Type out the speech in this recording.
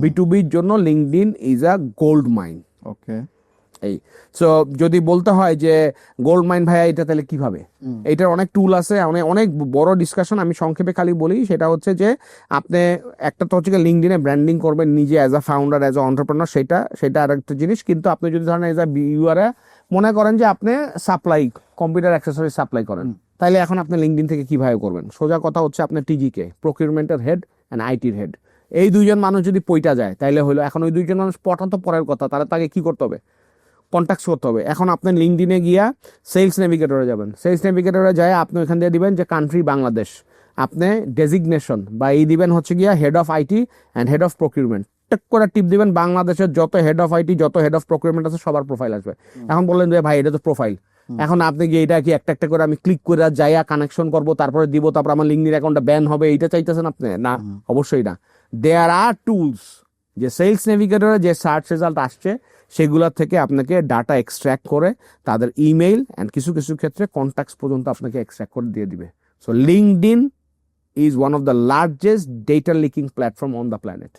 B to B জন্য LinkedIn is a gold mine okay এই so যদি বলতে হয় যে গোল্ড মাইন ভাইয়া এটা তাহলে কীভাবে এটার অনেক টুল আছে অনেক অনেক বড় ডিসকাশন আমি সংক্ষেপে খালি বলি সেটা হচ্ছে যে আপনি একটা তো হচ্ছে লিঙ্কডিনে ব্র্যান্ডিং করবেন নিজে as a founder as a entrepreneur সেটা সেটা আর একটা জিনিস কিন্তু আপনি যদি ধরেন অ্যাজ আ ইউআরে মনে করেন যে আপনি সাপ্লাই কম্পিউটার অ্যাক্সেসরি সাপ্লাই করেন তাইলে এখন আপনি লিঙ্কডিন থেকে কীভাবে করবেন? সোজা কথা হচ্ছে আপনার টিজিকে প্রকিউরমেন্টের হেড অ্যান্ড আইটির হেড এই দুইজন মানুষ যদি পইটা যায় তাইলে হলো এখন ওই দুইজন মানুষ পটান তো পরের কথা তাহলে তাকে কি করতে হবে? কন্ট্যাক্ট করতে হবে। এখন আপনি লিঙ্কডিনে গিয়া সেলস নেভিগেটরে যাবেন। সেলস নেভিগেটরে যায় আপনি ওখান দিয়ে দিবেন যে কান্ট্রি বাংলাদেশ আপনি ডেজিগনেশন বা এই দিবেন হচ্ছে গিয়া head of IT and head of procurement take করে টিপ দিবেন বাংলাদেশের যত হেড অফ আইটি যত হেড অফ প্রকিউরমেন্ট আছে সবার প্রোফাইল আসবে। এখন বললেন যে ভাই এটা তো প্রোফাইল এখন আপনি কি এটা কি একটা একটা করে আমি ক্লিক করে যাইয়া কানেকশন করব তারপরে দিব তারপর আমার লিঙ্কডিন অ্যাকাউন্টটা ব্যান হবে এইটা চাইতেছেন আপনি? না অবশ্যই না। দেয়ার আর টুলস যে সেলস নেভিগেটরে যে সার্চ রেজাল্ট আসছে সেগুলোর থেকে আপনাকে ডাটা এক্সট্র্যাক্ট করে তাদের ইমেইল অ্যান্ড কিছু কিছু ক্ষেত্রে কন্ট্যাক্টস পর্যন্ত আপনাকে এক্সট্র্যাক্ট করে দিয়ে দিবে। So LinkedIn is one of the largest data leaking platform on the planet